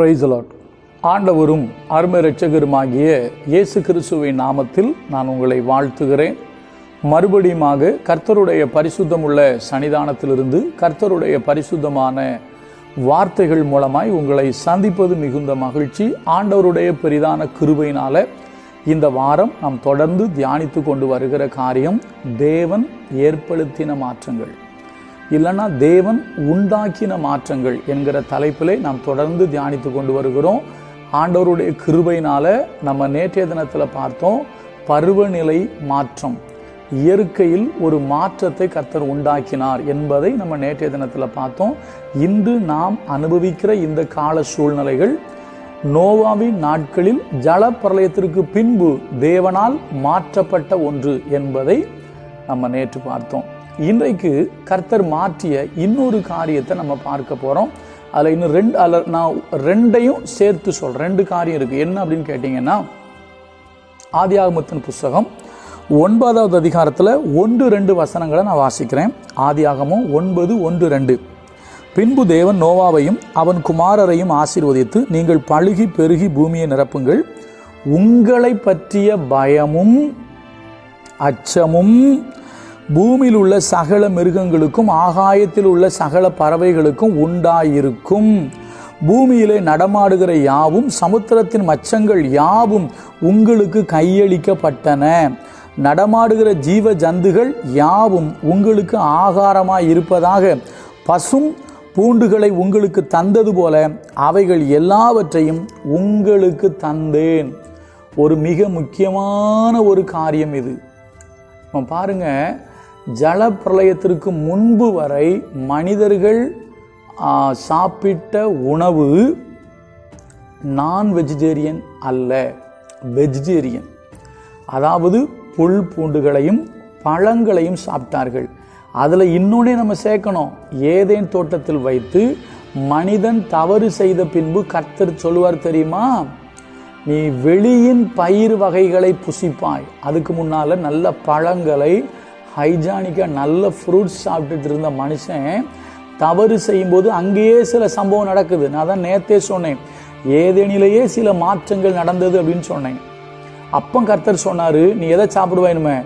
பிரைசலாட் ஆண்டவரும் அருமை இரட்சகருமாகிய இயேசு கிறிஸ்துவின் நாமத்தில் நான் உங்களை வாழ்த்துகிறேன். மறுபடியுமாக கர்த்தருடைய பரிசுத்தமுள்ள சன்னிதானத்திலிருந்து கர்த்தருடைய பரிசுத்தமான வார்த்தைகள் மூலமாய் உங்களை சந்திப்பது மிகுந்த மகிழ்ச்சி. ஆண்டவருடைய பெரிதான கிருபையினால இந்த வாரம் நாம் தொடர்ந்து தியானித்து கொண்டு வருகிற காரியம் தேவன் ஏற்படுத்தின மாற்றங்கள். இல்லைன்னா தேவன் உண்டாக்கின மாற்றங்கள் என்கிற தலைப்பிலே நாம் தொடர்ந்து தியானித்து கொண்டு வருகிறோம். ஆண்டவருடைய கிருபையினால நம்ம நேற்றைய தினத்தில் பார்த்தோம் பருவநிலை மாற்றம். இயற்கையில் ஒரு மாற்றத்தை கர்த்தர் உண்டாக்கினார் என்பதை நம்ம நேற்றைய தினத்தில் பார்த்தோம். இன்று நாம் அனுபவிக்கிற இந்த கால சூழ்நிலைகள் நோவாவின் நாட்களில் ஜல பிரளயத்திற்கு பின்பு தேவனால் மாற்றப்பட்ட ஒன்று என்பதை நம்ம நேற்று பார்த்தோம். இன்றைக்கு கர்த்தர் மாற்றிய இன்னொரு காரியத்தை நம்ம பார்க்க போகிறோம் அதில் இன்னும் ரெண்டு அதில் நான் ரெண்டையும் சேர்த்து சொல்கிறேன் ரெண்டு காரியம் இருக்குது என்ன அப்படின்னு கேட்டிங்கன்னா ஆதியாகமத்தின் புஸ்தகம் ஒன்பதாவது அதிகாரத்தில் ஒன்று ரெண்டு வசனங்களை நான் வாசிக்கிறேன். ஆதியாகமும் ஒன்பது ஒன்று ரெண்டு. பின்பு தேவன் நோவாவையும் அவன் குமாரரையும் ஆசீர்வதித்து நீங்கள் பழுகி பெருகி பூமியை நிரப்புங்கள். உங்களை பற்றிய பயமும் அச்சமும் பூமியில் உள்ள சகல மிருகங்களுக்கும் ஆகாயத்தில் உள்ள சகல பறவைகளுக்கும் உண்டாயிருக்கும். பூமியிலே நடமாடுகிற யாவும் சமுத்திரத்தின் மச்சங்கள் யாவும் உங்களுக்கு கையளிக்கப்பட்டன. நடமாடுகிற ஜீவ ஜந்துகள் யாவும் உங்களுக்கு ஆகாரமாய் இருப்பதாக பசும் பூண்டுகளை உங்களுக்கு தந்தது போல அவைகள் எல்லாவற்றையும் உங்களுக்கு தந்தேன். ஒரு மிக முக்கியமான ஒரு காரியம் இது. இப்போ பாருங்க ஜல பிரளயத்திற்கு முன்பு வரை மனிதர்கள் சாப்பிட்ட உணவு நான் வெஜிடேரியன் அல்ல வெஜிடேரியன் அதாவது புல் பூண்டுகளையும் பழங்களையும் சாப்பிட்டார்கள். அதில் இன்னொன்னே நம்ம சேர்க்கணும். ஏதேன் தோட்டத்தில் வைத்து மனிதன் தவறு செய்த பின்பு கர்த்தர் சொல்லுவார் தெரியுமா? நீ வெளியின் பயிர் வகைகளை புசிப்பாய். அதுக்கு முன்னால நல்ல பழங்களை ஹைஜானிக்காக நல்ல ஃப்ரூட்ஸ் சாப்பிட்டுட்டு இருந்த மனுஷன் தவறு செய்யும்போது அங்கேயே சில சம்பவம் நடக்குது. நான் தான் நேத்தே சொன்னேன். ஏதேனிலேயே சில மாற்றங்கள் நடந்தது அப்படின்னு சொன்னேன். அப்போ கர்த்தர் சொன்னார் நீ எதை சாப்பிடுவாயினுமே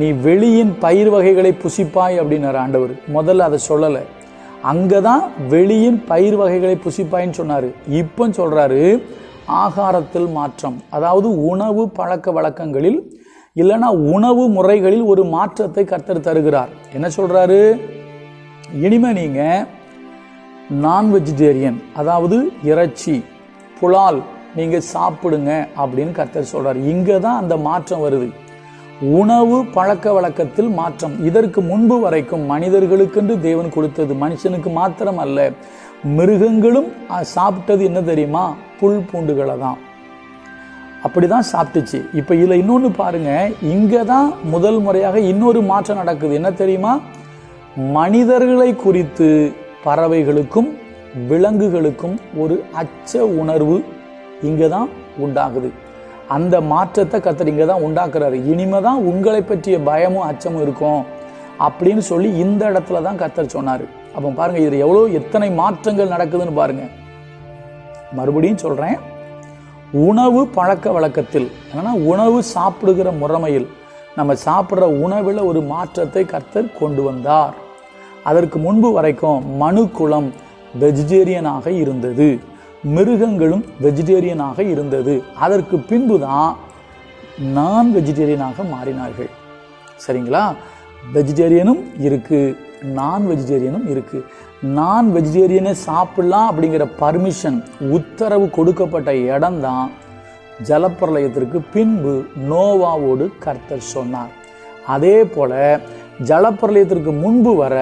நீ வெளியின் பயிர் வகைகளை புசிப்பாய் அப்படின்னாரு ஆண்டவர். முதல்ல அதை சொல்லலை. அங்கே தான் வெளியின் பயிர் வகைகளை புசிப்பாயின்னு சொன்னார். இப்போ சொல்கிறாரு ஆகாரத்தில் மாற்றம். அதாவது உணவு பழக்க வழக்கங்களில் இல்லைன்னா உணவு முறைகளில் ஒரு மாற்றத்தை கர்த்தர் தருகிறார். என்ன சொல்றாரு? இனிமே நீங்க நான் வெஜிடேரியன் அதாவது இறைச்சி புலால் நீங்க சாப்பிடுங்க அப்படின்னு கர்த்தர் சொல்றாரு. இங்க தான் அந்த மாற்றம் வருது. உணவு பழக்க வழக்கத்தில் மாற்றம். இதற்கு முன்பு வரைக்கும் மனிதர்களுக்கென்று தேவன் கொடுத்தது மனுஷனுக்கு மாத்திரம் அல்ல மிருகங்களும் சாப்பிட்டது என்ன தெரியுமா? புல் பூண்டுகளை தான் அப்படி தான் சாப்பிட்டுச்சு. இப்போ இதில் இன்னொன்று பாருங்க இங்கே தான் முதல் முறையாக இன்னொரு மாற்றம் நடக்குது. என்ன தெரியுமா? மனிதர்களை குறித்து பறவைகளுக்கும் விலங்குகளுக்கும் ஒரு அச்ச உணர்வு இங்கே தான் உண்டாகுது. அந்த மாற்றத்தை கத்தர் இங்கே தான் உண்டாக்குறாரு. இனிமே தான் உங்களை பற்றிய பயமும் அச்சமும் இருக்கும் அப்படின்னு சொல்லி இந்த இடத்துல தான் கத்தர் சொன்னார். அப்போ பாருங்கள் இதில் எவ்வளோ எத்தனை மாற்றங்கள் நடக்குதுன்னு பாருங்கள் மறுபடியும் சொல்கிறேன் உணவு பழக்க வழக்கத்தில் என்னன்னா உணவு சாப்பிடுகிற முறைமையில் நம்ம சாப்பிட்ற உணவில் ஒரு மாற்றத்தை கர்த்தர் கொண்டு வந்தார். அதற்கு முன்பு வரைக்கும் மனு குளம் வெஜிடேரியனாக இருந்தது. மிருகங்களும் வெஜிடேரியனாக இருந்தது. அதற்கு பின்பு தான் நான் வெஜிடேரியனாக மாறினார்கள். சரிங்களா? வெஜிடேரியனும் இருக்குது நான் வெஜிடேரியனும் இருக்குது நான் வெஜிடேரியனே சாப்பிடலாம் அப்படிங்கிற பர்மிஷன் உத்தரவு கொடுக்கப்பட்ட இடம்தான் ஜலப்பிரளயத்திற்கு பின்பு நோவாவோடு கர்த்தர் சொன்னார். அதே போல ஜலப்பிரளயத்திற்கு முன்பு வர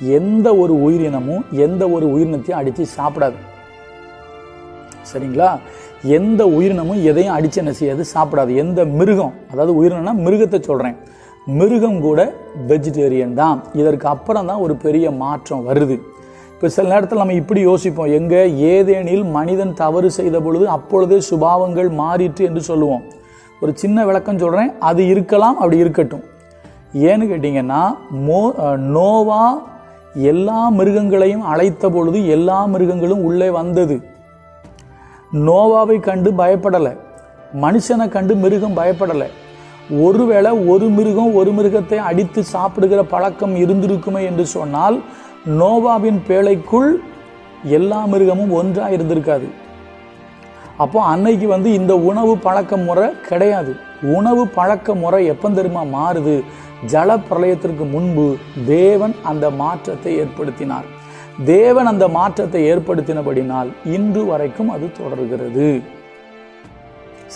எந்த ஒரு உயிரினமும் எந்த ஒரு உயிரினத்தையும் அடித்து சாப்பிடாது. சரிங்களா? எந்த உயிரினமும் எதையும் அடித்து என்ன செய்யாது? சாப்பிடாது. எந்த மிருகம் அதாவது உயிரினம்னா மிருகத்தை சொல்கிறேன் மிருகம் கூட வெஜிடேரியன் தான். இதற்கு அப்புறம் தான் ஒரு பெரிய மாற்றம் வருது. இப்போ சில நேரத்தில் நம்ம இப்படி யோசிப்போம். எங்கே ஏதேனில் மனிதன் தவறு செய்த பொழுது அப்பொழுதே சுபாவங்கள் மாறிற்று என்று சொல்லுவோம். ஒரு சின்ன விளக்கம் சொல்கிறேன் அது இருக்கலாம் அப்படி இருக்கட்டும். ஏன்னு கேட்டிங்கன்னா மோ நோவா எல்லா மிருகங்களையும் அழைத்த பொழுது எல்லா மிருகங்களும் உள்ளே வந்தது. நோவாவை கண்டு பயப்படலை. மனுஷனை கண்டு மிருகம் பயப்படலை. ஒருவேளை ஒரு மிருகம் ஒரு மிருகத்தை அடித்து சாப்பிடுகிற பழக்கம் இருந்திருக்குமே என்று சொன்னால் நோவாவின் பேழைக்குள் எல்லா மிருகமும் ஒன்றாக இருந்திருக்காது. அப்போ அன்னைக்கு வந்து இந்த உணவு பழக்க முறை கிடையாது. உணவு பழக்க முறை எப்போ தெரியுமா மாறுது? ஜல பிரளயத்திற்கு முன்பு தேவன் அந்த மாற்றத்தை ஏற்படுத்தினார். தேவன் அந்த மாற்றத்தை ஏற்படுத்தினபடினால் இன்று வரைக்கும் அது தொடர்கிறது.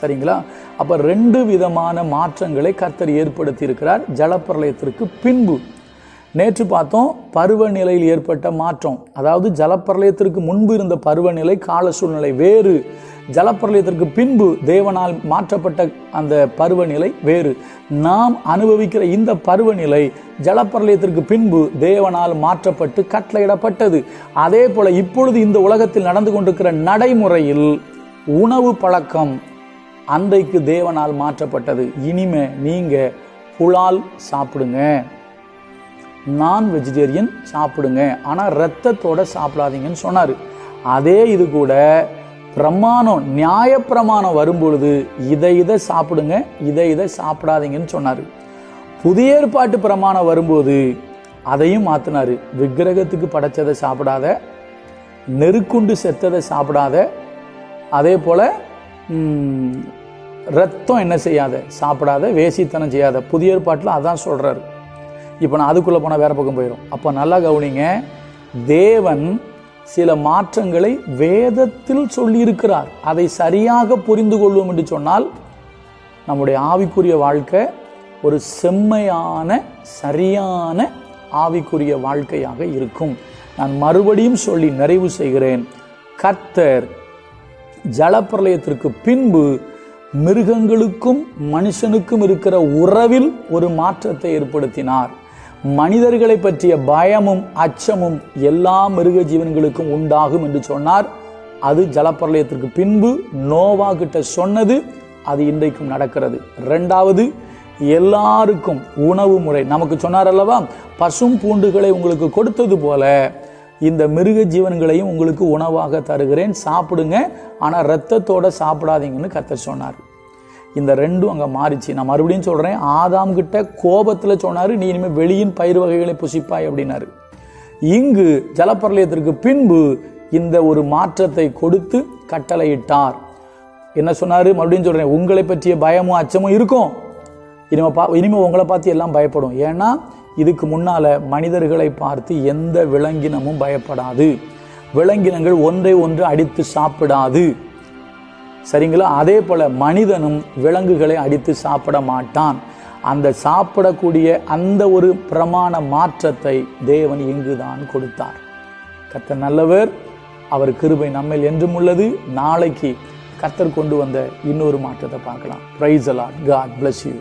சரிங்களா? அப்ப ரெண்டு விதமான மாற்றங்களை கர்த்தர் ஏற்படுத்தி இருக்கிறார் ஜலப்பிரளயத்திற்கு பின்பு. நேற்று பார்த்தோம் பருவநிலையில் ஏற்பட்ட மாற்றம். அதாவது ஜலப்பிரளயத்திற்கு முன்பு இருந்த பருவநிலை கால சூழ்நிலை வேறு. ஜலப்பிரளயத்திற்கு பின்பு தேவனால் மாற்றப்பட்ட அந்த பருவநிலை வேறு. நாம் அனுபவிக்கிற இந்த பருவநிலை ஜலப்பிரளயத்திற்கு பின்பு தேவனால் மாற்றப்பட்டு கட்டளையிடப்பட்டது. அதே போல இப்பொழுது இந்த உலகத்தில் நடந்து கொண்டிருக்கிற நடைமுறையில் உணவு பழக்கம் அன்றைக்கு தேவனால் மாற்றப்பட்டது. இனிமே நீங்க புலால் சாப்பிடுங்க. நான் வெஜிடேரியன் சாப்பிடுங்க. ஆனா ரத்தத்தோட சாப்பிடாதீங்கன்னு சொன்னார். அதே இது கூட பிரமாணம் நியாய பிரமாணம் வரும்பொழுது இதை இதை சாப்பிடுங்க இதை இதை சாப்பிடாதீங்கன்னு சொன்னார். புதிய ஏற்பாட்டு பிரமாணம் வரும்போது அதையும் மாற்றினார் விக்கிரகத்துக்கு படைச்சதை சாப்பிடாத நெருக்குண்டு செத்ததை சாப்பிடாத அதே போல ரத்தம் என்ன செய்யாத? சாப்பிடாத வேசித்தனம் செய்யாத. புதிய ஏற்பாட்டில் அதான் சொல்கிறாரு இப்போ நான் அதுக்குள்ளே போனால் வேறு பக்கம் போயிடும் அப்போ நல்லா கவனிங்க தேவன் சில மாற்றங்களை வேதத்தில் சொல்லியிருக்கிறார். அதை சரியாக புரிந்து கொள்வோம் என்று சொன்னால் நம்முடைய ஆவிக்குரிய வாழ்க்கை ஒரு செம்மையான சரியான ஆவிக்குரிய வாழ்க்கையாக இருக்கும். நான் மறுபடியும் சொல்லி நிறைவு செய்கிறேன். கர்த்தர் ஜலப்பிரளயத்திற்கு பின்பு மிருகங்களுக்கும் மனுஷனுக்கும் இருக்கிற உறவில் ஒரு மாற்றத்தை ஏற்படுத்தினார். மனிதர்களை பற்றிய பயமும் அச்சமும் எல்லா மிருக ஜீவன்களுக்கும் உண்டாகும் என்று சொன்னார். அது ஜலப்பிரளயத்திற்கு பின்பு நோவா கிட்ட சொன்னது அது இன்றைக்கும் நடக்கிறது. ரெண்டாவது எல்லாருக்கும் உணவு முறை. நமக்கு சொன்னார் அல்லவா பசும் பூண்டுகளை உங்களுக்கு கொடுத்தது போல இந்த மிருக ஜீவன்களையும் உங்களுக்கு உணவாக தருகிறேன். சாப்பிடுங்க. ஆனால் ரத்தத்தோட சாப்பிடாதீங்கன்னு கத்தர் சொன்னார். இந்த ரெண்டும் அங்கே மாறிச்சு. நான் மறுபடியும் சொல்கிறேன் ஆதாம் கிட்ட கோபத்தில் சொன்னார் நீ இனிமேல் வெளியின் பயிர் வகைகளை புசிப்பாய் அப்படின்னாரு. இங்கு ஜலப்பிரளயத்திற்கு பின்பு இந்த ஒரு மாற்றத்தை கொடுத்து கட்டளையிட்டார். என்ன சொன்னார்? மறுபடியும் சொல்கிறேன் உங்களை பற்றிய பயமும் அச்சமும் இருக்கும். இனிமே பா இனிமே உங்களை பார்த்து எல்லாம் பயப்படும். ஏன்னா இதுக்கு முன்னால மனிதர்களை பார்த்து எந்த விலங்கினமும் பயப்படாது. விலங்கினங்கள் ஒன்றை ஒன்று அடித்து சாப்பிடாது. சரிங்களா? அதே போல மனிதனும் விலங்குகளை அடித்து சாப்பிட மாட்டான். அந்த சாப்பிடக்கூடிய அந்த ஒரு பிரமாண மாற்றத்தை தேவன் இங்குதான் கொடுத்தார். கத்த நல்லவர் அவர் கிருபை நம்மில் என்றும் உள்ளது. நாளைக்கு கத்தர் கொண்டு வந்த இன்னொரு மாற்றத்தை பார்க்கலாம். Price allot God bless you